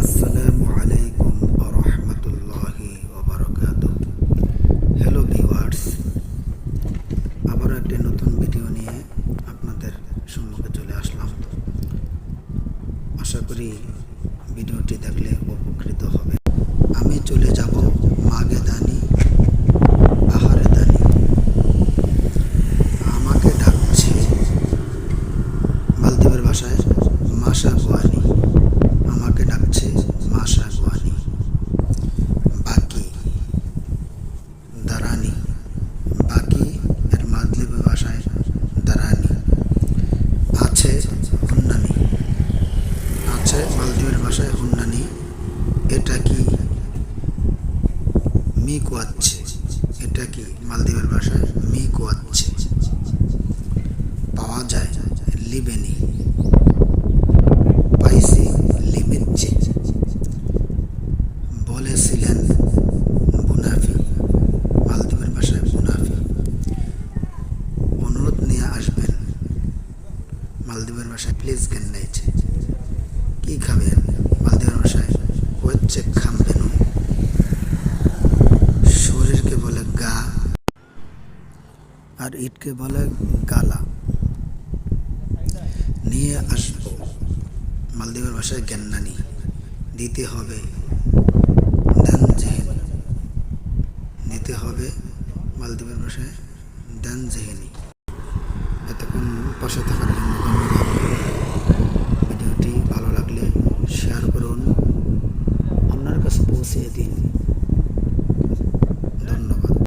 আসসালামু আলাইকুম রহমতুল্লাহি ওবরাকাত হ্যালো নতুন ভিডিও নিয়ে আপনাদের সম্মুখে চলে আসলাম। আশা করি ভিডিওটি দেখলে উপকৃত হবে। আমি চলে যাব মাগে দানি, আহারে দানি। আমাকে ডাকছে মালদ্বীপের ভাষায় মাসা গোয়ানি আমাকে ডাকছে মাসা গোয়ানি বাকি দারানি বাকি এর মালদ্বীপের ভাষায় দারানি আছে হুন্নানি আছে মালদ্বীপের ভাষায় হুন্নানি এটা কি মি কোয়াচ্ছে? এটা কি মালদ্বীপের ভাষায় মি কোয়াচ্ছে? পাওয়া যায় লিবেনি। পাইসি লিমিচ্ছে বলেছিলেন মুনাফি, মালদ্বীপের ভাষায় মুনাফি। অনুরোধ নিয়ে আসবেন। মালদ্বীপের ভাষায় প্লিজ জ্ঞান নেইছে? কি খাবেন? ভাষায় হচ্ছে খামবেন। শরীরকে বলে গা, আর ইটকে বলে গালা। নিয়ে আসব। মালদ্বীপের ভাষায় জ্ঞানানি দিতে হবে দেন জেহেনি দিতে হবে মালদ্বীপের ভাষায় দেন জেহেনি এতক্ষণ পাশে থাকার পৌঁছে দিন।